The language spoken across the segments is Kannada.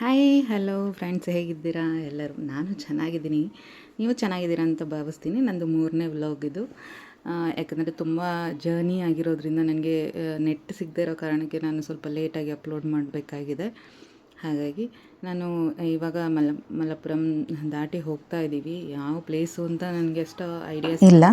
ಹಾಯ್ ಹಲೋ ಫ್ರೆಂಡ್ಸ್ ಹೇಗಿದ್ದೀರಾ? ಎಲ್ಲರೂ ನಾನು ಚೆನ್ನಾಗಿದ್ದೀನಿ. ನೀವು ಚೆನ್ನಾಗಿದ್ದೀರಾ ಅಂತ ಭಾವಿಸ್ತೀನಿ. ನಂದು ಮೂರನೇ ವ್ಲಾಗ್ ಇದು. ಯಾಕಂದರೆ ತುಂಬ ಜರ್ನಿ ಆಗಿರೋದ್ರಿಂದ ನನಗೆ ನೆಟ್ ಸಿಗದೇ ಇರೋ ಕಾರಣಕ್ಕೆ ನಾನು ಸ್ವಲ್ಪ ಲೇಟಾಗಿ ಅಪ್ಲೋಡ್ ಮಾಡಬೇಕಾಗಿದೆ. ಹಾಗಾಗಿ ನಾನು ಇವಾಗ ಮಲ ಮಲಪುರಂ ದಾಟಿ ಹೋಗ್ತಾ ಇದ್ದೀವಿ. ಯಾವ ಪ್ಲೇಸು ಅಂತ ನನಗೆ ಅಷ್ಟು ಐಡಿಯಾಸ್ ಇಲ್ಲ.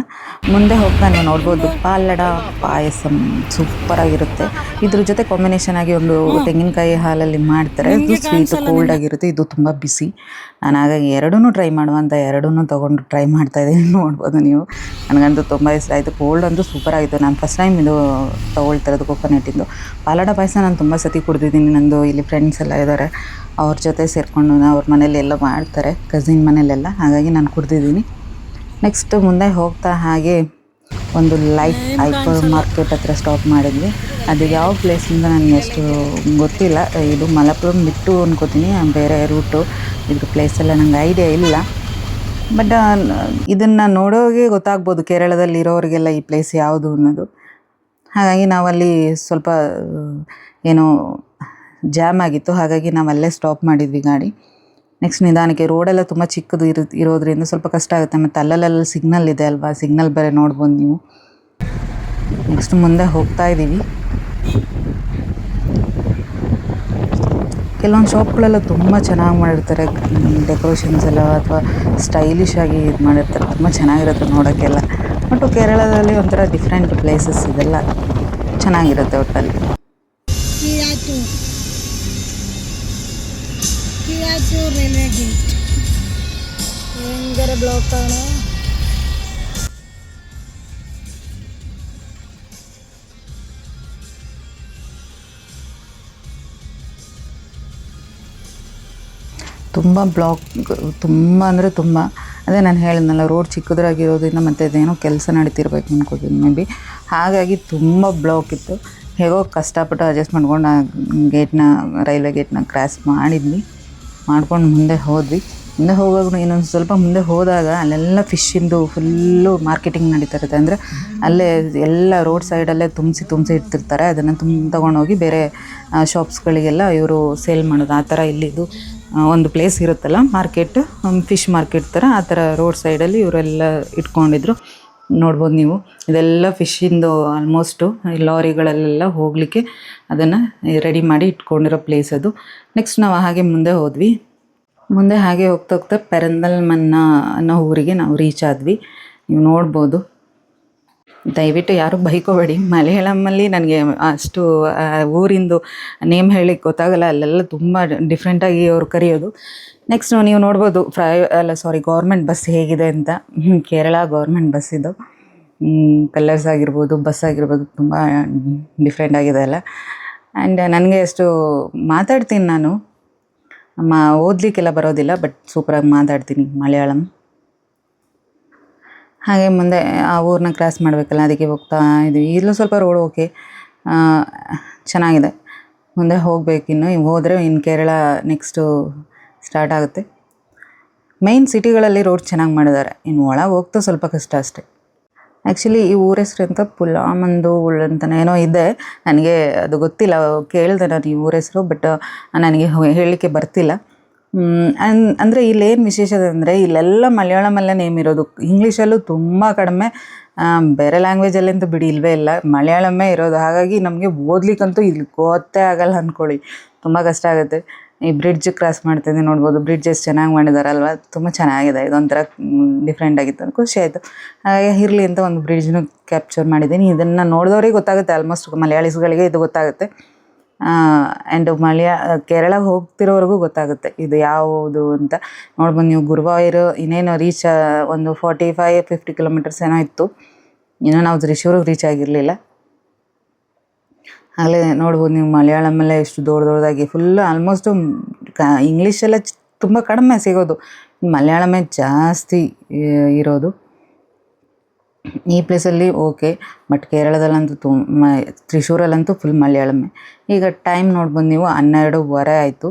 ಮುಂದೆ ಹೋಗ್ತಾ ನೀವು ನೋಡ್ಬೋದು. ಪಾಲಡ ಪಾಯಸಂ ಸೂಪರಾಗಿರುತ್ತೆ ಇದ್ರ ಜೊತೆ ಕಾಂಬಿನೇಷನ್ ಆಗಿ ಒಂದು ತೆಂಗಿನಕಾಯಿ ಹಾಲಲ್ಲಿ ಮಾಡ್ತಾರೆ. ಇದು ಸ್ವೀಟ್ ಕೋಲ್ಡ್ ಆಗಿರುತ್ತೆ. ಇದು ತುಂಬ ಬಿಸಿ ನಾನು ಹಾಗಾಗಿ ಎರಡೂ ಟ್ರೈ ಮಾಡುವ ಅಂತ ಎರಡೂ ತೊಗೊಂಡು ಟ್ರೈ ಮಾಡ್ತಾ ಇದ್ದೀನಿ. ನೋಡ್ಬೋದು ನೀವು. ನನಗಂತೂ ತುಂಬ ಇಷ್ಟ ಆಯಿತು. ಕೋಲ್ಡ್ ಅಂತೂ ಸೂಪರ್ ಆಗಿತ್ತು. ನಾನು ಫಸ್ಟ್ ಟೈಮ್ ಇದು ತೊಗೊಳ್ತಿರೋದು ಕೊಕೊನೆಟ್ಟಿಂದು ಪಾಲಡ ಪಾಯಸ ನಾನು ತುಂಬ ಸತಿ ಕುಡಿದಿದ್ದೀನಿ. ನಂದು ಇಲ್ಲಿ ಫ್ರೆಂಡ್ಸ್ ಎಲ್ಲ ಇದ್ದಾರೆ. ಅವ್ರ ಜೊತೆ ಸೇರಿಕೊಂಡು ಅವ್ರ ಮನೇಲೆಲ್ಲ ಮಾಡ್ತಾರೆ ಕಸಿನ್ ಮನೇಲೆಲ್ಲ. ಹಾಗಾಗಿ ನಾನು ಕುಡ್ದಿದ್ದೀನಿ. ನೆಕ್ಸ್ಟ್ ಮುಂದೆ ಹೋಗ್ತಾ ಹಾಗೆ ಒಂದು ಲೈಫ್ ಹೈಪರ್ ಮಾರ್ಕೆಟ್ ಹತ್ರ ಸ್ಟಾಪ್ ಮಾಡಿದ್ವಿ. ಅದು ಯಾವ ಪ್ಲೇಸಿಂದ ನನಗೆ ಅಷ್ಟು ಗೊತ್ತಿಲ್ಲ. ಇದು ಮಲಪುರಂ ಬಿಟ್ಟು ಅನ್ಕೋತೀನಿ, ಬೇರೆ ರೂಟು ಇದ್ರ ಪ್ಲೇಸೆಲ್ಲ ನಂಗೆ ಐಡಿಯಾ ಇಲ್ಲ. ಬಟ್ ಇದನ್ನು ನೋಡೋಗೆ ಗೊತ್ತಾಗ್ಬೋದು, ಕೇರಳದಲ್ಲಿ ಇರೋರಿಗೆಲ್ಲ ಈ ಪ್ಲೇಸ್ ಯಾವುದು ಅನ್ನೋದು. ಹಾಗಾಗಿ ನಾವಲ್ಲಿ ಸ್ವಲ್ಪ ಏನೋ ಜಾಮ್ ಆಗಿತ್ತು. ಹಾಗಾಗಿ ನಾವು ಅಲ್ಲೇ ಸ್ಟಾಪ್ ಮಾಡಿದ್ವಿ ಗಾಡಿ. ನೆಕ್ಸ್ಟ್ ನಿಧಾನಕ್ಕೆ ರೋಡೆಲ್ಲ ತುಂಬ ಚಿಕ್ಕದು ಇರೋ, ಇರೋದ್ರಿಂದ ಸ್ವಲ್ಪ ಕಷ್ಟ ಆಗುತ್ತೆ. ಮತ್ತು ಅಲ್ಲಲ್ಲೆಲ್ಲ ಸಿಗ್ನಲ್ ಇದೆ ಅಲ್ವಾ? ಸಿಗ್ನಲ್ ಬೇರೆ ನೋಡ್ಬೋದು ನೀವು. ನೆಕ್ಸ್ಟ್ ಮುಂದೆ ಹೋಗ್ತಾ ಇದ್ದೀವಿ ಕೆಲವೊಂದು ಶಾಪ್ಗಳೆಲ್ಲ ತುಂಬ ಚೆನ್ನಾಗಿ ಮಾಡಿರ್ತಾರೆ. ಡೆಕೋರೇಷನ್ಸ್ ಎಲ್ಲ ಅಥವಾ ಸ್ಟೈಲಿಶ್ ಆಗಿ ಇದು ಮಾಡಿರ್ತಾರೆ. ತುಂಬ ಚೆನ್ನಾಗಿರುತ್ತೆ ನೋಡೋಕ್ಕೆಲ್ಲ. ಬಟ್ ಕೇರಳದಲ್ಲಿ ಒಂಥರ ಡಿಫ್ರೆಂಟ್ ಪ್ಲೇಸಸ್ ಇದೆಲ್ಲ. ಚೆನ್ನಾಗಿರುತ್ತೆ ಒಟ್ಟಲ್ಲಿ ಕಿಯಾಟು ಕಿಯಾಟು ರೈಲ್ವೆ ಗೇಟ್ ഭയങ്കര ബ്ലോക്കാണ് ತುಂಬ ಬ್ಲಾಕ್ ತುಂಬ ಅಂದರೆ ತುಂಬ ಅದೇ ನಾನು ಹೇಳಿದ್ನಲ್ಲ ರೋಡ್ ಚಿಕ್ಕದಾಗಿರೋದ್ರಿಂದ ಮತ್ತು ಅದೇನೋ ಕೆಲಸ ನಡೀತಿರ್ಬೇಕು ಅನ್ಕೋತೀನಿ ಮೇ ಬಿ ಹಾಗಾಗಿ ತುಂಬ ಬ್ಲಾಕ್ ಇತ್ತು ಹೇಗೋ ಕಷ್ಟಪಟ್ಟು ಅಡ್ಜಸ್ಟ್ ಮಾಡ್ಕೊಂಡು ಆ ಗೇಟ್ನ ರೈಲ್ವೆ ಗೇಟ್ನ ಕ್ರಾಸ್ ಮಾಡಿದ್ವಿ ಮಾಡ್ಕೊಂಡು ಮುಂದೆ ಹೋದ್ವಿ. ಮುಂದೆ ಹೋಗುವಾಗ ಇನ್ನೊಂದು ಸ್ವಲ್ಪ ಮುಂದೆ ಹೋದಾಗ ಅಲ್ಲೆಲ್ಲ ಫಿಶ್ಶಿಂದು ಫುಲ್ಲು ಮಾರ್ಕೆಟಿಂಗ್ ನಡೀತಾ ಇರುತ್ತೆ. ಅಂದರೆ ಅಲ್ಲೇ ಎಲ್ಲ ರೋಡ್ ಸೈಡಲ್ಲೇ ತುಂಬಿಸಿ ತುಂಬಿಸಿ ಇಟ್ಟಿರ್ತಾರೆ. ಅದನ್ನು ತುಂಬ ತೊಗೊಂಡೋಗಿ ಬೇರೆ ಶಾಪ್ಸ್ಗಳಿಗೆಲ್ಲ ಇವರು ಸೇಲ್ ಮಾಡೋದು. ಆ ಥರ ಇಲ್ಲಿದು ಒಂದು ಪ್ಲೇಸ್ ಇರುತ್ತಲ್ಲ ಮಾರ್ಕೆಟ್ ಫಿಶ್ ಮಾರ್ಕೆಟ್ ಥರ ಆ ಥರ ರೋಡ್ ಸೈಡಲ್ಲಿ ಇವರೆಲ್ಲ ಇಟ್ಕೊಂಡಿದ್ರು. ನೋಡ್ಬೋದು ನೀವು. ಇದೆಲ್ಲ ಫಿಶ್ಶಿಂದು ಆಲ್ಮೋಸ್ಟು ಲಾರಿಗಳಲ್ಲೆಲ್ಲ ಹೋಗಲಿಕ್ಕೆ ಅದನ್ನು ರೆಡಿ ಮಾಡಿ ಇಟ್ಕೊಂಡಿರೋ ಪ್ಲೇಸ್ ಅದು. ನೆಕ್ಸ್ಟ್ ನಾವು ಹಾಗೆ ಮುಂದೆ ಹೋದ್ವಿ. ಮುಂದೆ ಹಾಗೆ ಹೋಗ್ತಾ ಹೋಗ್ತಾ ಪೆರಂದಲ್ ಮನ್ನ ಅನ್ನೋ ಊರಿಗೆ ನಾವು ರೀಚ್ ಆದ್ವಿ. ನೀವು ನೋಡ್ಬೋದು. ದಯವಿಟ್ಟು ಯಾರು ಬೈಕೋಬೇಡಿ. ಮಲಯಾಳಮಲ್ಲಿ ನನಗೆ ಅಷ್ಟು ಊರಿಂದು ನೇಮ್ ಹೇಳಿ ಗೊತ್ತಾಗಲ್ಲ. ಅಲ್ಲೆಲ್ಲ ತುಂಬ ಡಿಫ್ರೆಂಟಾಗಿ ಅವರು ಕರೆಯೋದು. ನೆಕ್ಸ್ಟ್ ನೀವು ನೋಡ್ಬೋದು ಪ್ರೈ ಅಲ್ಲ ಸಾರಿ ಗೌರ್ಮೆಂಟ್ ಬಸ್ ಹೇಗಿದೆ ಅಂತ. ಕೇರಳ ಗೌರ್ಮೆಂಟ್ ಬಸ್ ಇದು. ಕಲರ್ಸ್ ಆಗಿರ್ಬೋದು ಬಸ್ ಆಗಿರ್ಬೋದು, ತುಂಬ ಡಿಫ್ರೆಂಟ್ ಆಗಿದೆ ಅಲ್ಲ. ಆ್ಯಂಡ್ ನನಗೆ ಅಷ್ಟು ಮಾತಾಡ್ತೀನಿ ನಾನು. ಮಾ ಓದಲಿಕ್ಕೆಲ್ಲ ಬರೋದಿಲ್ಲ ಬಟ್ ಸೂಪರಾಗಿ ಮಾತಾಡ್ತೀನಿ ಮಲಯಾಳಂ. ಹಾಗೆ ಮುಂದೆ, ಆ ಊರನ್ನ ಕ್ರಾಸ್ ಮಾಡಬೇಕಲ್ಲ, ಅದಕ್ಕೆ ಹೋಗ್ತಾ ಇದ್ದೀವಿ ಈಗಲೂ ಸ್ವಲ್ಪ ರೋಡ್ ಓಕೆ ಚೆನ್ನಾಗಿದೆ. ಮುಂದೆ ಹೋಗಬೇಕಿನ್ನು ಹೋದರೆ ಇನ್ನು ಕೇರಳ ನೆಕ್ಸ್ಟು ಸ್ಟಾರ್ಟ್ ಆಗುತ್ತೆ. ಮೈನ್ ಸಿಟಿಗಳಲ್ಲಿ ರೋಡ್ ಚೆನ್ನಾಗಿ ಮಾಡಿದ್ದಾರೆ. ಇನ್ನು ಒಳಗೆ ಹೋಗ್ತಾ ಸ್ವಲ್ಪ ಕಷ್ಟ ಅಷ್ಟೇ. ಆ್ಯಕ್ಚುಲಿ ಈ ಊರ ಹೆಸ್ರು ಅಂತ ಪುಲಾಮಂದು ಉಳ್ ಅಂತಲೇ ಏನೋ ಇದೆ. ನನಗೆ ಅದು ಗೊತ್ತಿಲ್ಲ. ಕೇಳಿದೆ ನಾನು ಈ ಊರ ಹೆಸರು ಬಟ್ ನನಗೆ ಹೇಳಲಿಕ್ಕೆ ಬರ್ತಿಲ್ಲ. ಅನ್, ಅಂದರೆ ಇಲ್ಲೇನು ವಿಶೇಷತೆ ಅಂದರೆ ಇಲ್ಲೆಲ್ಲ ಮಲಯಾಳಮಲ್ಲೇ ನೇಮ್ ಇರೋದು. ಇಂಗ್ಲೀಷಲ್ಲೂ ತುಂಬ ಕಡಿಮೆ. ಬೇರೆ ಬೇರೆ ಲ್ಯಾಂಗ್ವೇಜಲ್ಲಂತೂ ಬಿಡಿ ಇಲ್ಲವೇ ಇಲ್ಲ. ಮಲಯಾಳಮೇ ಇರೋದು. ಹಾಗಾಗಿ ನಮಗೆ ಓದ್ಲಿಕ್ಕಂತೂ ಇಲ್ಲಿ ಗೊತ್ತೇ ಆಗಲ್ಲ ಅಂದ್ಕೊಳ್ಳಿ ತುಂಬ ಕಷ್ಟ ಆಗುತ್ತೆ. ಈ ಬ್ರಿಡ್ಜ್ ಕ್ರಾಸ್ ಮಾಡ್ತಿದ್ದೆ ನೋಡ್ಬೋದು. ಬ್ರಿಡ್ಜ್ ಎಷ್ಟು ಚೆನ್ನಾಗಿ ಮಾಡಿದಾರಲ್ವ? ತುಂಬ ಚೆನ್ನಾಗಿದೆ. ಇದೊಂಥರ ಡಿಫ್ರೆಂಟ್ ಆಗಿತ್ತು. ಖುಷಿ ಆಯಿತು. ಹಾಗೆ ಇರಲಿ ಅಂತ ಒಂದು ಬ್ರಿಡ್ಜ್ನು ಕ್ಯಾಪ್ಚರ್ ಮಾಡಿದ್ದೀನಿ. ಇದನ್ನು ನೋಡಿದವ್ರಿಗೆ ಗೊತ್ತಾಗುತ್ತೆ. ಆಲ್ಮೋಸ್ಟ್ ಮಲಯಾಳಿಸ್ಗಳಿಗೆ ಇದು ಗೊತ್ತಾಗುತ್ತೆ. ಆ್ಯಂಡ್ ಮಲಯಾ, ಕೇರಳ ಹೋಗ್ತಿರೋವರೆಗೂ ಗೊತ್ತಾಗುತ್ತೆ ಇದು ಯಾವುದು ಅಂತ. ನೋಡ್ಬೋದು ನೀವು ಗುರುವಾಯೂರು, ಇನ್ನೇನು ರೀಚ್ ಒಂದು ಫಾರ್ಟಿ ಫೈವ್ ಫಿಫ್ಟಿ ಕಿಲೋಮೀಟರ್ಸ್ ಏನೋ ಇತ್ತು. ಇನ್ನೂ ನಾವು ತ್ರಿಶೂರಿಗೆ ರೀಚ್ ಆಗಿರಲಿಲ್ಲ. ಆಗಲೇ ನೋಡ್ಬೋದು ನೀವು ಮಲಯಾಳಮಲ್ಲೇ ಎಷ್ಟು ದೊಡ್ಡ ದೊಡ್ಡದಾಗಿ ಫುಲ್ ಆಲ್ಮೋಸ್ಟು ಕ ಇಂಗ್ಲೀಷೆಲ್ಲ ತುಂಬ ಕಡಿಮೆ ಸಿಗೋದು. ಮಲಯಾಳಮೇ ಜಾಸ್ತಿ ಇರೋದು. ಈ ಪ್ಲೇಸಲ್ಲಿ ಓಕೆ ಬಟ್ ಕೇರಳದಲ್ಲಂತೂ ತುಂಬ, ತ್ರಿಶೂರಲ್ಲಂತೂ ಫುಲ್ ಮಲಯಾಳಮೇ. ಈಗ ಟೈಮ್ ನೋಡ್ಬೋದು ನೀವು ಹನ್ನೆರಡೂವರೆ ಆಯಿತು.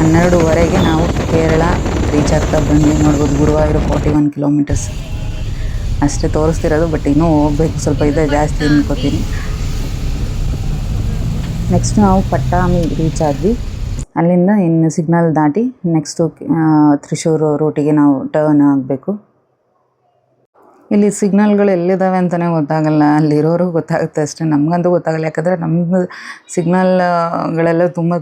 ಹನ್ನೆರಡುವರೆಗೆ ನಾವು ಕೇರಳ ರೀಚ್ ಆಗ್ತಾ ಬಂದ್ವಿ. ನೋಡ್ಬೋದು ಗುರುವಾಯೂರು ಫೋರ್ಟಿ ಒನ್ ಕಿಲೋಮೀಟರ್ಸ್ ಅಷ್ಟೇ ತೋರಿಸ್ತಿರೋದು ಬಟ್ ಇನ್ನೂ ಹೋಗ್ಬೇಕು. ಸ್ವಲ್ಪ ಇದೆ, ಜಾಸ್ತಿ ಅನ್ಕೋತೀನಿ ನೆಕ್ಸ್ಟ್ ನಾವು ಪಟ್ಟಾಮಿ ರೀಚ್ ಆದ್ವಿ. ಅಲ್ಲಿಂದ ಇನ್ನು ಸಿಗ್ನಲ್ ದಾಟಿ ನೆಕ್ಸ್ಟು ತ್ರಿಶೂರು ರೂಟಿಗೆ ನಾವು ಟರ್ನ್ ಆಗಬೇಕು. ಇಲ್ಲಿ ಸಿಗ್ನಲ್ಗಳು ಎಲ್ಲಿದ್ದಾವೆ ಅಂತಲೇ ಗೊತ್ತಾಗಲ್ಲ. ಅಲ್ಲಿರೋರು ಗೊತ್ತಾಗುತ್ತೆ ಅಷ್ಟೇ. ನಮಗಂತೂ ಗೊತ್ತಾಗಲ್ಲ. ಯಾಕಂದರೆ ನಮ್ಮದು ಸಿಗ್ನಲ್ಗಳೆಲ್ಲ ತುಂಬ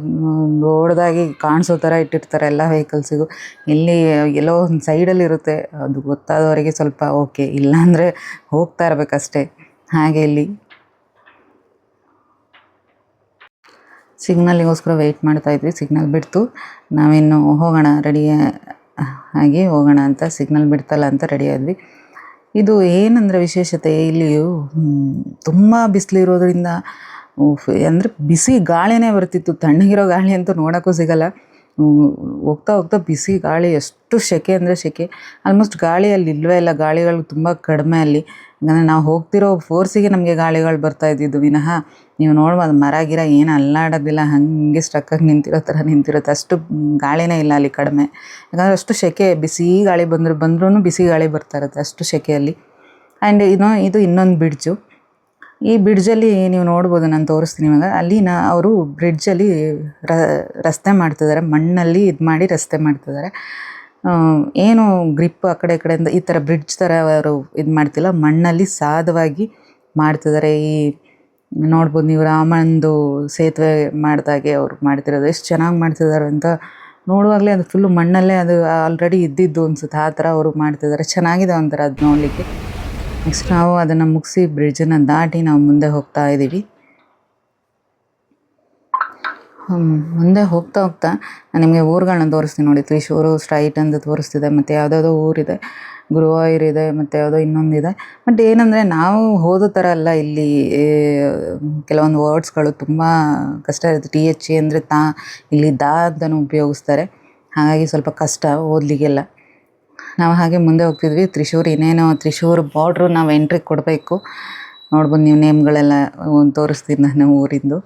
ದೊಡ್ಡದಾಗಿ ಕಾಣಿಸೋ ಥರ ಇಟ್ಟಿರ್ತಾರೆ ಎಲ್ಲ ವೆಹಿಕಲ್ಸಿಗೂ ಇಲ್ಲಿ ಎಲ್ಲೋ ಒಂದು ಸೈಡಲ್ಲಿ ಇರುತ್ತೆ. ಅದು ಗೊತ್ತಾದವರಿಗೆ ಸ್ವಲ್ಪ ಓಕೆ ಇಲ್ಲಾಂದರೆ ಹೋಗ್ತಾ ಇರಬೇಕಷ್ಟೇ. ಹಾಗೆ ಇಲ್ಲಿ. ಸಿಗ್ನಲ್ಲಿಗೋಸ್ಕರ ವೆಯ್ಟ್ ಮಾಡ್ತಾ ಇದ್ವಿ. ಸಿಗ್ನಲ್ ಬಿಡ್ತು. ನಾವಿನ್ನು ಹೋಗೋಣ. ರೆಡಿ ಆಗಿ ಹೋಗೋಣ ಅಂತ. ಸಿಗ್ನಲ್ ಬಿಡ್ತಲ್ಲ ಅಂತ ರೆಡಿ ಆದ್ವಿ. ಇದು ಏನಂದ್ರೆ ವಿಶೇಷತೆ ಇಲ್ಲಿಯೂ ತುಂಬ ಬಿಸಿಲಿರೋದ್ರಿಂದ ಅಂದರೆ ಬಿಸಿ ಗಾಳಿನೇ ಬರ್ತಿತ್ತು. ತಣ್ಣಗಿರೋ ಗಾಳಿ ಅಂತೂ ನೋಡೋಕ್ಕೂ ಸಿಗಲ್ಲ. ಹೋಗ್ತಾ ಹೋಗ್ತಾ ಬಿಸಿ ಗಾಳಿ, ಎಷ್ಟು ಸೆಕೆ ಅಂದರೆ ಸೆಕೆ ಆಲ್ಮೋಸ್ಟ್ ಗಾಳಿ ಅಲ್ಲಿ ಇಲ್ಲವೇ ಇಲ್ಲ, ಗಾಳಿಗಳು ತುಂಬ ಕಡಿಮೆ ಅಲ್ಲಿ. ಯಾಕಂದರೆ ನಾವು ಹೋಗ್ತಿರೋ ಫೋರ್ಸಿಗೆ ನಮಗೆ ಗಾಳಿಗಳು ಬರ್ತಾ ಇದ್ದಿದ್ದು. ವಿನಃ ನೀವು ನೋಡ್ಬೋದು, ಮರ, ಗಿರ ಏನು ಅಲ್ಲಾಡೋದಿಲ್ಲ, ಹಾಗೆ ಸ್ಟ್ರಕ್ಕಾಗಿ ನಿಂತಿರೋ ಥರ ನಿಂತಿರುತ್ತೆ. ಅಷ್ಟು ಗಾಳಿನೇ ಇಲ್ಲ ಅಲ್ಲಿ ಕಡಿಮೆ. ಯಾಕಂದರೆ ಅಷ್ಟು ಸೆಕೆ ಬಿಸಿ ಗಾಳಿ ಬಂದರೂ ಬಂದ್ರೂ ಬಿಸಿ ಗಾಳಿ ಬರ್ತಾ ಇರುತ್ತೆ ಅಷ್ಟು ಸೆಕೆಯಲ್ಲಿ ಆ್ಯಂಡ್ ಇನ್ನೂ ಇದು ಇನ್ನೊಂದು ಬ್ರಿಡ್ಜು ಈ ಬ್ರಿಡ್ಜಲ್ಲಿ ನೀವು ನೋಡ್ಬೋದು, ನಾನು ತೋರಿಸ್ತೀನಿ ಇವಾಗ. ಅಲ್ಲಿ ನಾ ಅವರು ಬ್ರಿಡ್ಜಲ್ಲಿ ರ, ರಸ್ತೆ ಮಾಡ್ತಿದ್ದಾರೆ ಮಣ್ಣಲ್ಲಿ ಇದು ಮಾಡಿ ರಸ್ತೆ ಮಾಡ್ತಿದ್ದಾರೆ ಏನು ಗ್ರಿಪ್ ಆ ಕಡೆ, ಈ ಕಡೆಯಿಂದ ಈ ಥರ ಬ್ರಿಡ್ಜ್ ಥರ ಅವರು ಇದು ಮಾಡ್ತಿಲ್ಲ. ಮಣ್ಣಲ್ಲಿ ಸಾದವಾಗಿ ಮಾಡ್ತಿದ್ದಾರೆ ಈ, ನೋಡ್ಬೋದು ನೀವು ರಾಮನದು ಸೇತುವೆ ಮಾಡಿದಾಗೆ ಅವ್ರು ಮಾಡ್ತಿರೋದು. ಎಷ್ಟು ಚೆನ್ನಾಗಿ ಮಾಡ್ತಿದ್ದಾರೆ ಅಂತ ನೋಡುವಾಗಲೇ ಅದು ಫುಲ್ಲು ಮಣ್ಣಲ್ಲೇ ಅದು ಆಲ್ರೆಡಿ ಇದ್ದಿದ್ದು ಅನ್ಸುತ್ತೆ. ಆ ಥರ ಅವರು ಮಾಡ್ತಿದ್ದಾರೆ ಚೆನ್ನಾಗಿದೆ ಒಂಥರ ಅದು ನೋಡಲಿಕ್ಕೆ. ನೆಕ್ಸ್ಟ್ ನಾವು ಅದನ್ನು ಮುಗಿಸಿ ಬ್ರಿಡ್ಜನ್ನು ದಾಟಿ ನಾವು ಮುಂದೆ ಹೋಗ್ತಾ ಇದ್ದೀವಿ ಮುಂದೆ ಹೋಗ್ತಾ ಹೋಗ್ತಾ ನಾನು ನಿಮಗೆ ಊರುಗಳನ್ನ ತೋರಿಸ್ತೀನಿ ನೋಡಿ. ತ್ರಿಶೂರು ಸ್ಟ್ರೈಟ್ ಅಂತ ತೋರಿಸ್ತಿದೆ, ಮತ್ತು ಯಾವುದ್ಯಾವುದೋ ಊರಿದೆ, ಗುರುವಾಯೂರ್ ಇದೆ, ಮತ್ತು ಯಾವುದೋ ಇನ್ನೊಂದಿದೆ. ಬಟ್ ಏನಂದರೆ ನಾವು ಹೋದ ಥರ ಅಲ್ಲ ಇಲ್ಲಿ ಕೆಲವೊಂದು ವರ್ಡ್ಸ್ಗಳು ತುಂಬ ಕಷ್ಟ ಇರುತ್ತೆ. ಟಿ ಎಚ್ ಎ ಅಂದರೆ ತಾ, ಇಲ್ಲಿ ದಾ ಅಂತಲೂ ಉಪಯೋಗಿಸ್ತಾರೆ. ಹಾಗಾಗಿ ಸ್ವಲ್ಪ ಕಷ್ಟ ಓದಲಿಕ್ಕೆಲ್ಲ. ನಾವು ಹಾಗೆ ಮುಂದೆ ಹೋಗ್ತಿದ್ವಿ. ತ್ರಿಶೂರ್ ಇನ್ನೇನು, ತ್ರಿಶೂರ್ ಬಾರ್ಡ್ರು ನಾವು ಎಂಟ್ರಿ ಕೊಡಬೇಕು. ನೋಡ್ಬೋದು ನೀವು ನೇಮ್ಗಳೆಲ್ಲ ಒಂದು ತೋರಿಸ್ತೀನಿ ನಾನು ಊರಿಂದು.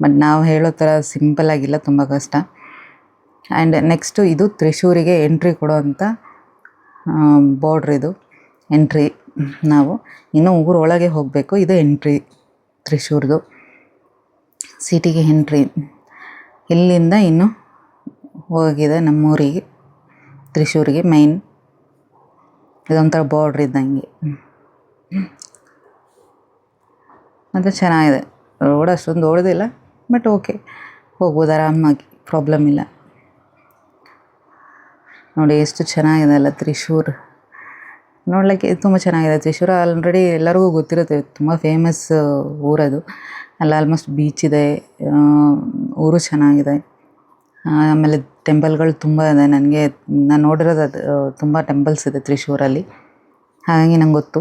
ಬಟ್ ನಾವು ಹೇಳೋ ಥರ ಸಿಂಪಲ್ ಆಗಿಲ್ಲ, ತುಂಬ ಕಷ್ಟ. ಆ್ಯಂಡ್ ನೆಕ್ಸ್ಟು ಇದು ತ್ರಿಶೂರಿಗೆ ಎಂಟ್ರಿ ಕೊಡೋವಂಥ ಬಾರ್ಡ್ರ್ ಇದು. ಎಂಟ್ರಿ ನಾವು. ಇನ್ನು ಊರೊಳಗೆ ಹೋಗಬೇಕು. ಇದು ಎಂಟ್ರಿ ತ್ರಿಶೂರ್ದು. ಸಿಟಿಗೆ ಎಂಟ್ರಿ ಇಲ್ಲಿಂದ ಇನ್ನು ಹೋಗಿದೆ ನಮ್ಮೂರಿಗೆ, ತ್ರಿಶೂರಿಗೆ ಮೈನ್ ಇದೊಂಥರ ಬಾರ್ಡ್ರ್ ಇದ್ದಂಗೆ. ಮತ್ತು ಚೆನ್ನಾಗಿದೆ. ರೋಡ್ ಅಷ್ಟೊಂದು ಓಡೋದಿಲ್ಲ ಬಟ್ ಓಕೆ ಹೋಗ್ಬೋದು ಆರಾಮಾಗಿ ಪ್ರಾಬ್ಲಮ್ ಇಲ್ಲ. ನೋಡಿ ಎಷ್ಟು ಚೆನ್ನಾಗಿದೆ ಅಲ್ಲ ತ್ರಿಶೂರ್. ನೋಡಲಿಕ್ಕೆ ತುಂಬ ಚೆನ್ನಾಗಿದೆ ತ್ರಿಶೂರ. ಆಲ್ರೆಡಿ ಎಲ್ಲರಿಗೂ ಗೊತ್ತಿರುತ್ತೆ, ತುಂಬ ಫೇಮಸ್ ಊರದು. ಅಲ್ಲಿ ಆಲ್ಮೋಸ್ಟ್ ಬೀಚ್ ಇದೆ ಊರು ಚೆನ್ನಾಗಿದೆ. ಆಮೇಲೆ ಟೆಂಪಲ್ಗಳು ತುಂಬ ಇದೆ. ನನಗೆ ನಾನು ನೋಡಿರೋದು ಅದು ತುಂಬ ಟೆಂಪಲ್ಸ್ ಇದೆ ತ್ರಿಶೂರಲ್ಲಿ. ಹಾಗಾಗಿ ನಂಗೆ ಗೊತ್ತು.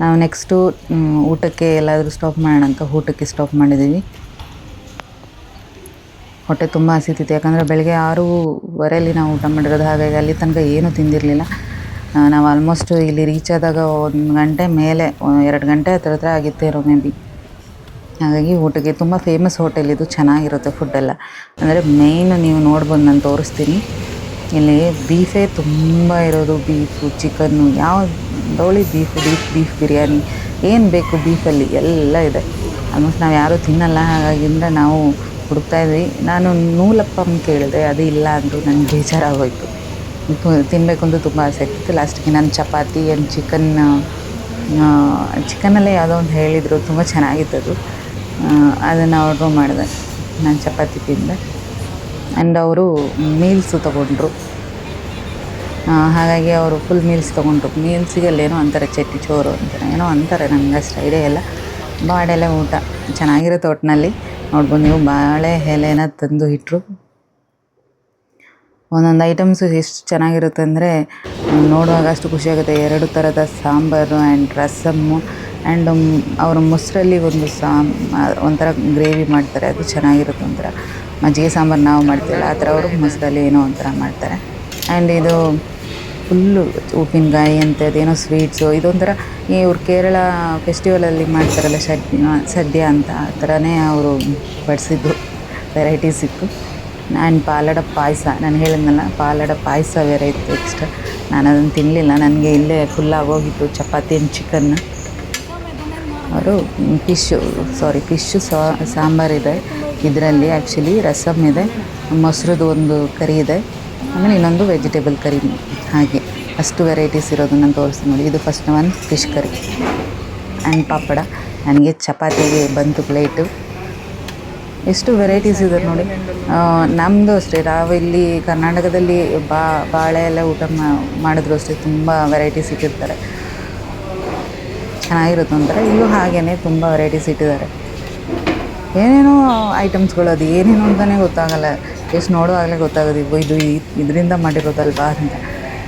ನಾವು ನೆಕ್ಸ್ಟು ಊಟಕ್ಕೆ ಎಲ್ಲಾದರೂ ಸ್ಟಾಪ್ ಮಾಡೋಣ ಅಂತ ಊಟಕ್ಕೆ ಸ್ಟಾಪ್ ಮಾಡಿದ್ದೀವಿ ಹೊಟ್ಟೆ ತುಂಬ ಹಸಿತಿತ್ತು ಯಾಕಂದರೆ ಬೆಳಗ್ಗೆ ಆರೂವರೆಯಲ್ಲಿ ನಾವು ಊಟ ಮಾಡಿರೋದು. ಹಾಗಾಗಿ ಅಲ್ಲಿ ತನಕ ಏನೂ ತಿಂದಿರಲಿಲ್ಲ. ನಾವು ಆಲ್ಮೋಸ್ಟ್ ಇಲ್ಲಿ ರೀಚ್ ಆದಾಗ ಒಂದು ಗಂಟೆ ಮೇಲೆ ಎರಡು ಗಂಟೆ ಹತ್ರ ಹತ್ರ ಆಗಿತ್ತೇನೋ ಮೇ ಬಿ ಹಾಗಾಗಿ ಊಟಕ್ಕೆ ತುಂಬ ಫೇಮಸ್ ಹೋಟೆಲ್ ಇದು, ಚೆನ್ನಾಗಿರುತ್ತೆ ಫುಡ್ಡೆಲ್ಲ ಅಂದರೆ ಮೇಯ್ನು ನೀವು ನೋಡ್ಬೋದು, ನಾನು ತೋರಿಸ್ತೀನಿ. ಇಲ್ಲಿ ಬೀಫೇ ತುಂಬ ಇರೋದು ಬೀಫು ಚಿಕನ್ನು ಯಾವ ದೌಳಿ ಬೀಫ್ ಬೀಫ್ ಬೀಫ್ ಬಿರಿಯಾನಿ, ಏನು ಬೇಕು ಬೀಫಲ್ಲಿ ಎಲ್ಲ ಇದೆ. ಆಲ್ಮೋಸ್ಟ್ ನಾವು ಯಾರೂ ತಿನ್ನಲ್ಲ, ಹಾಗಾಗಿಂದ ನಾವು ಹುಡುಕ್ತಾ ಇದ್ವಿ. ನಾನು ನೂಲಪ್ಪಂ ಕೇಳಿದೆ, ಅದು ಇಲ್ಲ ಅಂದರು ನನಗೆ ಬೇಜಾರಾಗೋಯ್ತು. ತಿನ್ನಬೇಕು ಅಂತ ತುಂಬ ಆಸೆ ಆಗ್ತಿತ್ತು ಲಾಸ್ಟಿಗೆ ನಾನು ಚಪಾತಿ ಆ್ಯಂಡ್ ಚಿಕನ್ ಚಿಕನಲ್ಲೇ ಯಾವುದೋ ಒಂದು ಹೇಳಿದರು, ತುಂಬ ಚೆನ್ನಾಗಿತ್ತು ಅದು ಅದನ್ನು ಆರ್ಡ್ರ್ ಮಾಡಿದೆ. ನಾನು ಚಪಾತಿ ತಿಂದೆ. ಆ್ಯಂಡ್ ಅವರು ಮೀಲ್ಸು ತೊಗೊಂಡ್ರು. ಹಾಗಾಗಿ ಅವರು ಫುಲ್ ಮೀಲ್ಸ್ ತೊಗೊಂಡ್ರು. ಮೀಲ್ಸಿಗೆ ಅಲ್ಲೇನೋ ಅಂತಾರೆ ಚಟ್ನಿ ಚೋರು ಅಂತಾರೆ. ಏನೋ ಅಂತಾರೆ ನನಗೆ ಅಷ್ಟು ಐಡಿಯಾ ಇಲ್ಲ. ಬಾಳೆಲೆ ಊಟ. ಚೆನ್ನಾಗಿರುತ್ತೆ ಒಟ್ಟಿನಲ್ಲಿ ನೋಡ್ಬೋದು ನೀವು ಬಾಳೆ ಎಲೆನ ತಂದು ಇಟ್ಟರು ಒಂದೊಂದು ಐಟಮ್ಸು ಎಷ್ಟು ಚೆನ್ನಾಗಿರುತ್ತೆ ಅಂದರೆ, ನೋಡುವಾಗ ಅಷ್ಟು ಖುಷಿಯಾಗುತ್ತೆ ಎರಡು ಥರದ ಸಾಂಬಾರು ಆ್ಯಂಡ್ ರಸಮ್ಮು. ಆ್ಯಂಡ್ ಅವರು ಮೊಸರಲ್ಲಿ ಒಂದು ಸಾಮ್ ಒಂಥರ ಗ್ರೇವಿ ಮಾಡ್ತಾರೆ, ಅದು ಚೆನ್ನಾಗಿರುತ್ತೆ ಒಂಥರ. ಮಜ್ಜಿಗೆ ಸಾಂಬಾರು ನಾವು ಮಾಡ್ತೀವಲ್ಲ, ಆ ಥರ ಅವರು ಮೊಸರಲ್ಲಿ ಏನೋ ಒಂಥರ ಮಾಡ್ತಾರೆ. ಆ್ಯಂಡ್ ಇದು ಫುಲ್ಲು ಉಪ್ಪಿನಕಾಯಿ ಅದೇನೋ ಸ್ವೀಟ್ಸು, ಇದೊಂಥರ ಇವ್ರು ಕೇರಳ ಫೆಸ್ಟಿವಲಲ್ಲಿ ಮಾಡ್ತಾರಲ್ಲ ಸದ್ಯ ಸದ್ಯ ಅಂತ, ಆ ಥರನೇ ಅವರು ಬಡಿಸಿದ್ದು ವೆರೈಟೀಸ್ ಇತ್ತು ನಾನು ಪಾಲಡ ಪಾಯಸ, ನಾನು ಹೇಳಿದ್ನಲ್ಲ, ಪಾಲಡ ಪಾಯಸ ವೆರೈಟಿ ಎಕ್ಸ್ಟ್ರಾ ನಾನು ಅದನ್ನು ತಿನ್ನಲಿಲ್ಲ ನನಗೆ ಇಲ್ಲೇ ಫುಲ್ ಆಗೋಗಿತ್ತು, ಚಪಾತಿ ಆ್ಯಂಡ್ ಚಿಕನ್ ಅವರು ಫಿಶ್ಶು ಸಾರಿ ಫಿಶ್ಶು ಸಾಂಬಾರಿದೆ ಇದರಲ್ಲಿ ಆ್ಯಕ್ಚುಲಿ ರಸಮ್ ಇದೆ, ಮೊಸರದ್ದು ಒಂದು ಕರಿ ಇದೆ, ಆಮೇಲೆ ಇನ್ನೊಂದು ವೆಜಿಟೇಬಲ್ ಕರಿ ಹಾಗೆ. ಅಷ್ಟು ವೆರೈಟೀಸ್ ಇರೋದನ್ನು ತೋರಿಸ್ತೀನಿ ನೋಡಿ. ಇದು first one fish curry and papad. ನನಗೆ ಚಪಾತಿಗೆ ಬಂತು ಪ್ಲೇಟು ಎಷ್ಟು ವೆರೈಟೀಸ್ ಇದೆ ನೋಡಿ. ನಮ್ಮದು ಅಷ್ಟೇ. ನಾವಿಲ್ಲಿ ಕರ್ನಾಟಕದಲ್ಲಿ ಬಾ, ಬಾಳೆ ಎಲ್ಲ ಊಟ ಮಾಡಿದ್ರು ಅಷ್ಟೇ. ತುಂಬ ವೆರೈಟೀಸ್ ಇಟ್ಟಿರ್ತಾರೆ. ಚೆನ್ನಾಗಿರುತ್ತೆ ಅಂದರೆ ಇಲ್ಲೂ ಹಾಗೇ ತುಂಬ ವೆರೈಟೀಸ್ ಇಟ್ಟಿದ್ದಾರೆ. ಏನೇನೋ ಐಟಮ್ಸ್ಗಳು ಅದು ಏನೇನು ಅಂತಲೇ ಗೊತ್ತಾಗಲ್ಲ. ಎಷ್ಟು ನೋಡುವಾಗಲೇ ಗೊತ್ತಾಗೋದು. ಇದು ಇದರಿಂದ ಮಾಡಿರೋದಲ್ವಾ ಅಂತ.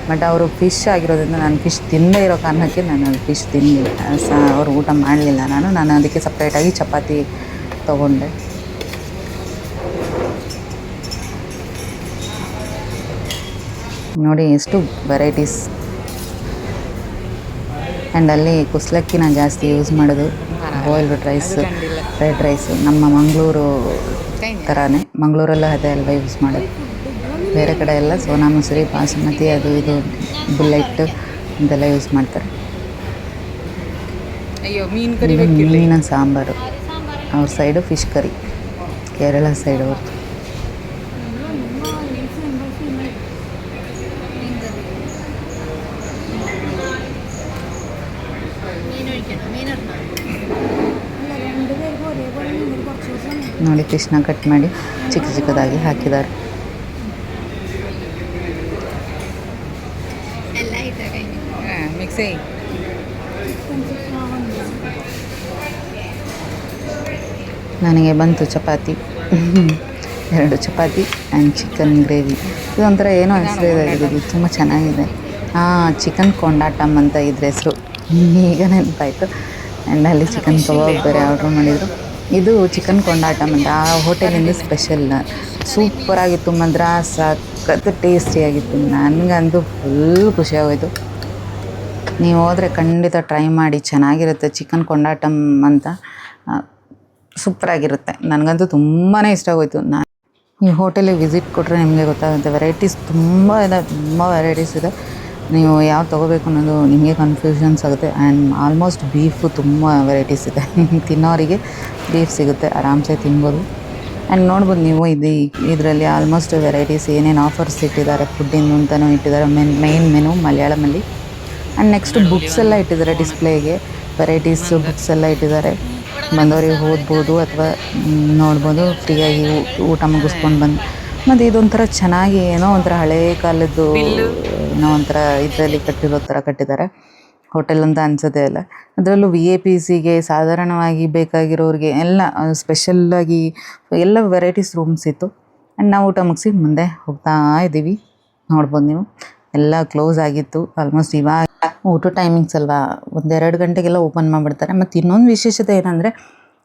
ಬಟ್ ಅವರು ಫಿಶ್ ಆಗಿರೋದ್ರಿಂದ ನಾನು ಫಿಶ್ ತಿನ್ನದೇ ಇರೋ ಕಾರಣಕ್ಕೆ ನಾನು ಅದು ಫಿಶ್ ತಿನ್ನಲಿಲ್ಲ ಸಹ ಅವರು ಊಟ ಮಾಡಲಿಲ್ಲ. ನಾನು ನಾನು ಅದಕ್ಕೆ ಸಪ್ರೇಟಾಗಿ ಚಪಾತಿ ತೊಗೊಂಡೆ. ನೋಡಿ ಎಷ್ಟು ವೆರೈಟೀಸ್ ಆ್ಯಂಡ್ ಅಲ್ಲಿ ಕುಸ್ಲಕ್ಕಿನ ಜಾಸ್ತಿ ಯೂಸ್ ಮಾಡೋದು. ಬಾಯ್ಲ್ಡ್ ರೈಸ್ ಫ್ರೈಡ್ ರೈಸ್ ನಮ್ಮ ಮಂಗಳೂರು ಥರನೇ ಮಂಗಳೂರಲ್ಲೂ ಅದೇ ಅಲ್ವ ಯೂಸ್ ಮಾಡೋದು. ಬೇರೆ ಕಡೆ ಎಲ್ಲ ಸೋನಾ ಮಸೂರಿ ಬಾಸುಮತಿ ಅದು ಇದು ಬುಲೆಟ್ ಇದೆಲ್ಲ ಯೂಸ್ ಮಾಡ್ತಾರೆ. ಅಯ್ಯೋ ಮೀನು ಕರಿ ಮೀನಿನ ಸಾಂಬಾರು. ಅವ್ರ side fish curry Kerala side ಅವ್ರದ್ದು ನೋಡಿ ಫಿಶ್ನ ಕಟ್ ಮಾಡಿ ಚಿಕ್ಕ ಚಿಕ್ಕದಾಗಿ ಹಾಕಿದ್ದಾರೆ. ಮಿಕ್ಸಿ ನನಗೆ ಬಂತು ಚಪಾತಿ. ಎರಡು ಚಪಾತಿ ಆ್ಯಂಡ್ ಚಿಕನ್ ಗ್ರೇವಿ ಇದು ಒಂಥರ ಏನೋ ಹೆಸರು ಇದೆ ಇದು ತುಂಬ ಚೆನ್ನಾಗಿದೆ. ಹಾಂ ಚಿಕನ್ ಕೊಂಡಾಟಮ್ ಅಂತ ಇದ್ರ ಹೆಸರು. ಈಗ ನೆನಪಾಯಿತು. ಆ್ಯಂಡ್ ಅಲ್ಲಿ ಚಿಕನ್ ಕಬಾಬ್ ಬೇರೆ ಆರ್ಡ್ರ್ ಮಾಡಿದರು. ಇದು ಚಿಕನ್ ಕೊಂಡಾಟಮ್ ಅಂತ ಆ ಹೋಟೆಲಿಂದ ಸ್ಪೆಷಲ್ ಸೂಪರಾಗಿತ್ತು ಮಾತ್ರ ಸಖತ್ ಟೇಸ್ಟಿಯಾಗಿತ್ತು ನನಗಂತೂ ಫುಲ್ ಖುಷಿಯಾಗೋಯ್ತು ನೀವು ಹೋದರೆ ಖಂಡಿತ ಟ್ರೈ ಮಾಡಿ. ಚೆನ್ನಾಗಿರುತ್ತೆ ಚಿಕನ್ ಕೊಂಡಾಟಮ್ ಅಂತ. ಸೂಪರಾಗಿರುತ್ತೆ ನನಗಂತೂ ತುಂಬಾ ಇಷ್ಟ ಆಗೋಯ್ತು. ನಾನು ಈ ಹೋಟೆಲಿಗೆ ವಿಸಿಟ್ ಕೊಟ್ಟರೆ ನಿಮಗೆ ಗೊತ್ತಾಗುತ್ತೆ. ವೆರೈಟೀಸ್ ತುಂಬ ಇದೆ. ತುಂಬ ವೆರೈಟೀಸ್ ಇದೆ. ನೀವು ಯಾವ್ದು ತೊಗೋಬೇಕು ಅನ್ನೋದು ನಿಮಗೆ ಕನ್ಫ್ಯೂಷನ್ಸ್ ಆಗುತ್ತೆ. ಆ್ಯಂಡ್ ಆಲ್ಮೋಸ್ಟ್ ಬೀಫು ತುಂಬ ವೆರೈಟೀಸ್ ಇದೆ. ತಿನ್ನೋರಿಗೆ ಬೀಫ್ ಸಿಗುತ್ತೆ. ಆರಾಮ್ಸೆ ತಿನ್ಬೋದು. ಆ್ಯಂಡ್ ನೋಡ್ಬೋದು ನೀವು ಇದು ಇದರಲ್ಲಿ ಆಲ್ಮೋಸ್ಟ್ ವೆರೈಟೀಸ್ ಏನೇನು ಆಫರ್ಸ್ ಇಟ್ಟಿದ್ದಾರೆ ಫುಡ್ಡಿಂದು ಅಂತಲೂ ಇಟ್ಟಿದ್ದಾರೆ. ಮೆನ್ ಮೈನ್ ಮೆನು ಮಲಯಾಳಮಲ್ಲಿ. ಆ್ಯಂಡ್ ನೆಕ್ಸ್ಟ್ ಬುಕ್ಸ್ ಎಲ್ಲ ಇಟ್ಟಿದ್ದಾರೆ ಡಿಸ್ಪ್ಲೇಗೆ ವೆರೈಟೀಸ್ ಬುಕ್ಸ್ ಎಲ್ಲ ಇಟ್ಟಿದ್ದಾರೆ. ಬಂದವರಿಗೆ ಓದ್ಬೋದು ಅಥವಾ ನೋಡ್ಬೋದು. ಫ್ರೀಯಾಗಿ ಊಟ ಮುಗಿಸ್ಕೊಂಡು ಬಂದು ಮತ್ತು ಇದೊಂಥರ ಚೆನ್ನಾಗಿ ಏನೋ ಒಂಥರ ಹಳೆ ಕಾಲದ್ದು ಏನೋ ಒಂಥರ ಇದರಲ್ಲಿ ಕಟ್ಟಿರೋ ಥರ ಕಟ್ಟಿದ್ದಾರೆ. ಹೋಟೆಲ್ ಅಂತ ಅನ್ಸದೆ ಅಲ್ಲ. ಅದರಲ್ಲೂ ವಿ ಎ ಪಿ ಸಿಗೆ ಸಾಧಾರಣವಾಗಿ ಬೇಕಾಗಿರೋರಿಗೆ ಎಲ್ಲ ಸ್ಪೆಷಲ್ಲಾಗಿ ಎಲ್ಲ ವೆರೈಟೀಸ್ ರೂಮ್ಸ್ ಇತ್ತು. ಆ್ಯಂಡ್ ನಾವು ಊಟ ಮುಗಿಸಿ ಮುಂದೆ ಹೋಗ್ತಾ ಇದ್ದೀವಿ. ನೋಡ್ಬೋದು ನೀವು. ಎಲ್ಲ ಕ್ಲೋಸ್ ಆಗಿತ್ತು. ಆಲ್ಮೋಸ್ಟ್ ಇವಾಗ ಊಟ ಟೈಮಿಂಗ್ಸ್ ಅಲ್ವಾ ಒಂದೆರಡು ಗಂಟೆಗೆಲ್ಲ ಓಪನ್ ಮಾಡಿಬಿಡ್ತಾರೆ. ಮತ್ತು ಇನ್ನೊಂದು ವಿಶೇಷತೆ ಏನಂದರೆ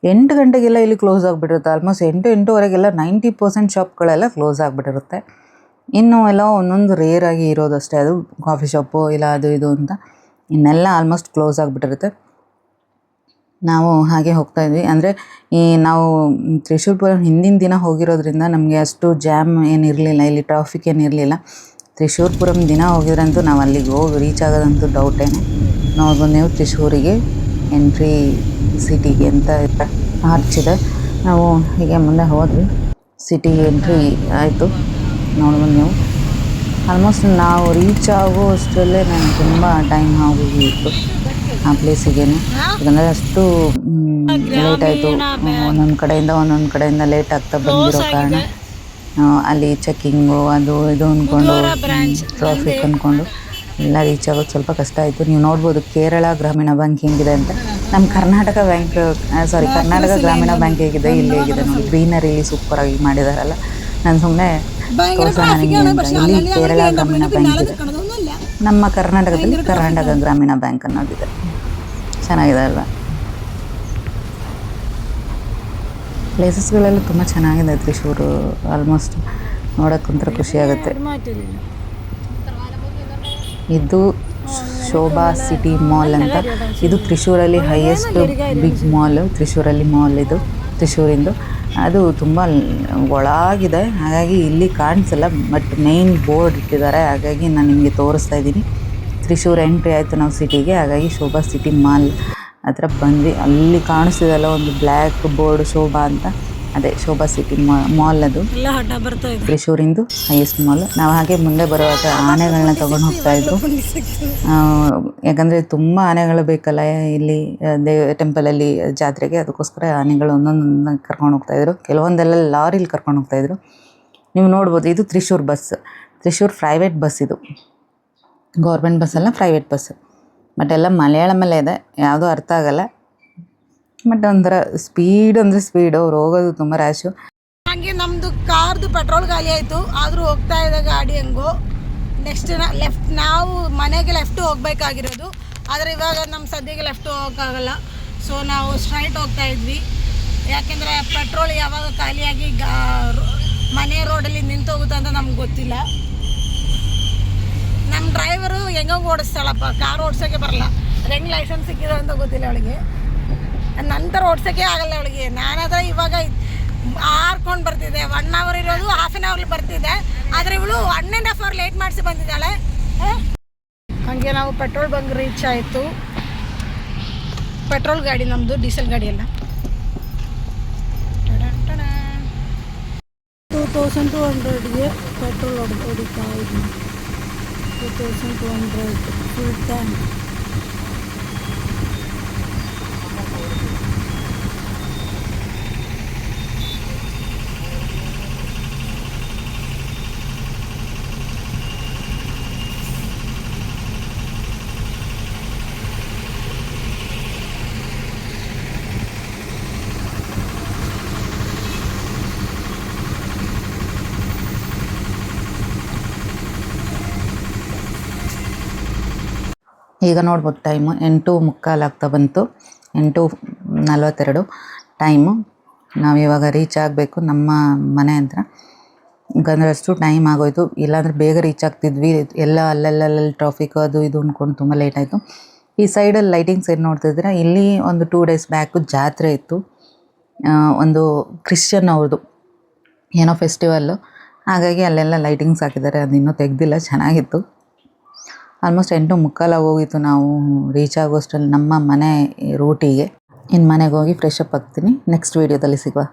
ಎಂಟು ಗಂಟೆಗೆಲ್ಲ ಇಲ್ಲಿ ಕ್ಲೋಸ್ ಆಗಿಬಿಟ್ಟಿರುತ್ತೆ. ಆಲ್ಮೋಸ್ಟ್ ಎಂಟು, ಎಂಟೂವರೆಗೆಲ್ಲ ನೈಂಟಿ ಪರ್ಸೆಂಟ್ ಶಾಪ್ಗಳೆಲ್ಲ ಕ್ಲೋಸ್ ಆಗಿಬಿಟ್ಟಿರುತ್ತೆ. ಇನ್ನು ಎಲ್ಲ ಒಂದೊಂದು ರೇರ್ ಆಗಿ ಇರೋದಷ್ಟೇ ಅದು ಕಾಫಿ ಶಾಪು ಇಲ್ಲ ಅದು ಇದು ಅಂತ ಇನ್ನೆಲ್ಲ ಆಲ್ಮೋಸ್ಟ್ ಕ್ಲೋಸ್ ಆಗಿಬಿಟ್ಟಿರುತ್ತೆ. ನಾವು ಹಾಗೆ ಹೋಗ್ತಾ ಇದ್ವಿ. ಅಂದರೆ ಈ ನಾವು ತ್ರಿಶೂರ್ಪುರ ಹಿಂದಿನ ದಿನ ಹೋಗಿರೋದ್ರಿಂದ ನಮಗೆ ಅಷ್ಟು ಜಾಮ್ ಏನಿರಲಿಲ್ಲ ಇಲ್ಲಿ ಟ್ರಾಫಿಕ್ ಏನಿರಲಿಲ್ಲ ತ್ರಿಶೂರ್ಪುರಂ ದಿನ ಹೋಗಿದ್ರಂತೂ ನಾವು ಅಲ್ಲಿಗೆ ಹೋಗಿ ರೀಚ್ ಆಗೋದಂತೂ ಡೌಟೇನೆ ನಾವು ನೀವು ತ್ರಿಶೂರಿಗೆ. ಎಂಟ್ರಿ ಸಿಟಿಗೆ ಅಂತ ಆರ್ಚ್ ಇದೆ ನಾವು ಹೀಗೆ ಮುಂದೆ ಹೋದ್ವಿ. ಸಿಟಿ ಎಂಟ್ರಿ ಆಯಿತು. ನೋಡ್ಬೋದು ನೀವು. ಆಲ್ಮೋಸ್ಟ್ ನಾವು ರೀಚ್ ಆಗೋ ಅಷ್ಟರಲ್ಲೇ ನಾನು ತುಂಬ ಟೈಮ್ ಆಗೋಗಿತ್ತು ಆ ಪ್ಲೇಸಿಗೆ ಯಾಕಂದರೆ ಅಷ್ಟು ಲೇಟ್ ಆಯಿತು. ಒಂದೊಂದು ಕಡೆಯಿಂದ ಒಂದೊಂದು ಕಡೆಯಿಂದ ಲೇಟ್ ಆಗ್ತಾ ಬಂದಿರೋ ಕಾರಣ ಅಲ್ಲಿ ಚೆಕ್ಕಿಂಗು ಅದು ಇದು ಅಂದ್ಕೊಂಡು ಟ್ರಾಫಿಕ್ ಅಂದ್ಕೊಂಡು ಎಲ್ಲ ರೀಚ್ ಆಗೋದು ಸ್ವಲ್ಪ ಕಷ್ಟ ಆಯಿತು. ನೀವು ನೋಡ್ಬೋದು ಕೇರಳ ಗ್ರಾಮೀಣ ಬ್ಯಾಂಕ್ ಹೇಗಿದೆ ಅಂತ. ನಮ್ಮ ಕರ್ನಾಟಕ ಬ್ಯಾಂಕ್ ಸಾರಿ ಕರ್ನಾಟಕ ಗ್ರಾಮೀಣ ಬ್ಯಾಂಕ್ ಹೇಗಿದೆ ಇಲ್ಲಿ ಹೇಗಿದೆ ನೋಡಿ. ಗ್ರೀನರಿ ಸೂಪರಾಗಿ ಮಾಡಿದಾರಲ್ಲ. ನಾನು ಸುಮ್ಮನೆ ತೋರ್ಸೋಣ ಇಲ್ಲಿ ಕೇರಳ ಗ್ರಾಮೀಣ ಬ್ಯಾಂಕ್ ಇದೆ. ನಮ್ಮ ಕರ್ನಾಟಕದಲ್ಲಿ ಕರ್ನಾಟಕ ಗ್ರಾಮೀಣ ಬ್ಯಾಂಕ್ ಅನ್ನೋದಿದೆ. ಚೆನ್ನಾಗಿದೆ ಅಲ್ವಾ ಪ್ಲೇಸಸ್ಗಳೆಲ್ಲ ತುಂಬ ಚೆನ್ನಾಗಿದೆ ತ್ರಿಶೂರು. ಆಲ್ಮೋಸ್ಟ್ ನೋಡೋಕ್ಕಂತರ ಖುಷಿಯಾಗುತ್ತೆ ಇದು ಶೋಭಾ ಸಿಟಿ ಮಾಲ್ ಅಂತ. ಇದು ತ್ರಿಶೂರಲ್ಲಿ ಹೈಯೆಸ್ಟ್ ಬಿಗ್ ಮಾಲ್ ತ್ರಿಶೂರಲ್ಲಿ ಮಾಲ್ ಇದು, ತ್ರಿಶೂರಿಂದು. ಅದು ತುಂಬ ಒಳಗಿದೆ. ಹಾಗಾಗಿ ಇಲ್ಲಿ ಕಾಣಿಸಲ್ಲ ಬಟ್ ಮೇನ್ ಬೋರ್ಡ್ ಇಟ್ಟಿದ್ದಾರೆ. ಹಾಗಾಗಿ ನಾನು ನಿಮಗೆ ತೋರಿಸ್ತಾ ಇದ್ದೀನಿ. ತ್ರಿಶೂರ್ ಎಂಟ್ರಿ ಆಯಿತು ನಾವು ಸಿಟಿಗೆ. ಹಾಗಾಗಿ ಶೋಭಾ ಸಿಟಿ ಮಾಲ್ ಹತ್ರ ಬಂದ್ವಿ. ಅಲ್ಲಿ ಕಾಣಿಸ್ತಿದಲ್ಲ ಒಂದು ಬ್ಲ್ಯಾಕ್ ಬೋರ್ಡ್ ಶೋಭಾ ಅಂತ. ಅದೇ ಶೋಭಾ ಸಿಟಿ ಮಾಲ್ ಅದು. ತ್ರಿಶೂರಿಂದು ಹೈಯೆಸ್ಟ್ ಮಾಲ್ ನಾವು ಹಾಗೆ ಮುಂದೆ ಬರುವಾಗ ಆನೆಗಳನ್ನ ತಗೊಂಡು ಹೋಗ್ತಾ ಇದ್ರು. ಯಾಕಂದ್ರೆ ತುಂಬ ಆನೆಗಳು ಬೇಕಲ್ಲ ಇಲ್ಲಿ ದೇವ ದೇವ ಟೆಂಪಲಲ್ಲಿ ಜಾತ್ರೆಗೆ. ಅದಕ್ಕೋಸ್ಕರ ಆನೆಗಳು ಒಂದೊಂದು ಕರ್ಕೊಂಡು ಹೋಗ್ತಾಯಿದ್ರು ಕೆಲವೊಂದೆಲ್ಲ ಲಾರಿಲಿ ಕರ್ಕೊಂಡು ಹೋಗ್ತಾಯಿದ್ರು ನೀವು ನೋಡ್ಬೋದು ಇದು Thrissur bus. Thrissur private bus ಇದು. ಗೌರ್ಮೆಂಟ್ ಬಸ್ ಅಲ್ಲ ಪ್ರೈವೇಟ್ ಬಸ್ ಬಟ್ ಎಲ್ಲ ಮಲಯಾಳಮಲ್ಲೇ ಇದೆ. ಯಾವುದೂ ಅರ್ಥ ಆಗಲ್ಲ. ಬಟ್ ಅಂದ್ರೆ ಸ್ಪೀಡ್ ಅಂದರೆ ಸ್ಪೀಡ್ ಅವ್ರು ಹೋಗೋದು ತುಂಬ ರ್ಯಾಶು ಹಂಗೆ ನಮ್ದು ಕಾರ್ದು ಪೆಟ್ರೋಲ್ ಖಾಲಿ ಆಯ್ತು, ಆದ್ರೂ ಹೋಗ್ತಾ ಇದೆ ಗಾಡಿ ಹೆಂಗೋ ನೆಕ್ಸ್ಟ್ ಲೆಫ್ಟ್ ನಾವು ಮನೆಗೆ ಲೆಫ್ಟ್ ಹೋಗ್ಬೇಕಾಗಿರೋದು, ಆದ್ರೆ ಇವಾಗ ನಮ್ಮ ಸದ್ಯಕ್ಕೆ ಲೆಫ್ಟ್ ಹೋಗೋಕ್ಕಾಗಲ್ಲ. ಸೊ ನಾವು ಸ್ಟ್ರೈಟ್ ಹೋಗ್ತಾ ಇದ್ವಿ. ಯಾಕೆಂದ್ರೆ ಪೆಟ್ರೋಲ್ ಯಾವಾಗ ಖಾಲಿಯಾಗಿ ಗಾ, ಮನೆ ರೋಡಲ್ಲಿ ನಿಂತೋಗುತ್ತೆ ಅಂತ ನಮ್ಗೆ ಗೊತ್ತಿಲ್ಲ. ನಮ್ಮ ಡ್ರೈವರು ಹೆಂಗ ಓಡಿಸ್ತಾಳಪ್ಪ ಕಾರ್ ಓಡಿಸೋಕೆ ಬರಲ್ಲ. ಹೆಂಗೆ ಲೈಸೆನ್ಸ್ ಸಿಕ್ಕಿದೆ ಅಂತ ಗೊತ್ತಿಲ್ಲ ಅವಳಿಗೆ. ನಂತರ ಓಡ್ಸೋಕ್ಕೆ ಆಗಲ್ಲ ಅವಳಿಗೆ. ನಾನಾದ್ರೆ ಇವಾಗ ಆರ್ಕೊಂಡು ಬರ್ತಿದ್ದೆ. ಒನ್ ಅವರ್ ಇರೋದು ಹಾಫ್ ಆನ್ ಅವರ್ಲಿ ಬರ್ತಿದ್ದೆ ಆದರೆ ಇವಳು one and half hour late ಮಾಡಿಸಿ ಬಂದಿದ್ದಾಳೆ. ಹಾಗೆ ನಾವು ಪೆಟ್ರೋಲ್ ಬಂಕ್ ರೀಚ್ ಆಯಿತು. ಪೆಟ್ರೋಲ್ ಗಾಡಿ ನಮ್ಮದು ಡೀಸೆಲ್ ಗಾಡಿ ಅಲ್ಲ. ಟೂ ತೌಸಂಡ್ ಟು ಹಂಡ್ರೆಡ್ಗೆ ಪೆಟ್ರೋಲ್ ಹೊಡ್ಕೊಡಿತಾ ಇದ್ದೀನಿ two thousand two hundred full tank ಈಗ ನೋಡ್ಬೋದು ಟೈಮು ಎಂಟು ಮುಕ್ಕಾಲಾಗ್ತಾ ಬಂತು. ಎಂಟು ನಲವತ್ತೆರಡು ಟೈಮು ನಾವು ಇವಾಗ ರೀಚ್ ಆಗಬೇಕು ನಮ್ಮ ಮನೆ ಹತ್ರ. ಯಾಕಂದರೆ ಅಷ್ಟು ಟೈಮ್ ಆಗೋಯ್ತು. ಇಲ್ಲಾಂದರೆ ಬೇಗ ರೀಚ್ ಆಗ್ತಿದ್ವಿ. ಎಲ್ಲ ಅಲ್ಲಲ್ಲಲ್ಲಿ ಟ್ರಾಫಿಕ್ ಅದು ಇದು ಅಂದ್ಕೊಂಡು ತುಂಬ ಲೇಟ್ ಆಯಿತು. ಈ ಸೈಡಲ್ಲಿ ಲೈಟಿಂಗ್ಸ್ ಏನು ನೋಡ್ತಿದ್ರೆ ಇಲ್ಲಿ ಒಂದು ಟೂ ಡೇಸ್ ಬ್ಯಾಕು ಜಾತ್ರೆ ಇತ್ತು. ಒಂದು ಕ್ರಿಶ್ಚಿಯನ್ ಅವ್ರದ್ದು ಏನೋ ಫೆಸ್ಟಿವಲ್ಲು ಹಾಗಾಗಿ ಅಲ್ಲೆಲ್ಲ ಲೈಟಿಂಗ್ಸ್ ಹಾಕಿದ್ದಾರೆ. ಅದು ಇನ್ನೂ ತೆಗ್ದಿಲ್ಲ. ಚೆನ್ನಾಗಿತ್ತು. ಆಲ್ಮೋಸ್ಟ್ ಎಂಟು ಮುಕ್ಕಾಲಾಗಿ ಹೋಗಿತ್ತು ನಾವು ರೀಚ್ ಆಗೋಷ್ಟರಲ್ಲಿ ನಮ್ಮ ಮನೆ ರೂಟಿಗೆ ಇನ್ನು ಮನೆಗೆ ಹೋಗಿ ಫ್ರೆಶ್ ಅಪ್ ಆಗ್ತೀನಿ. ನೆಕ್ಸ್ಟ್ ವೀಡಿಯೋದಲ್ಲಿ ಸಿಗುವ.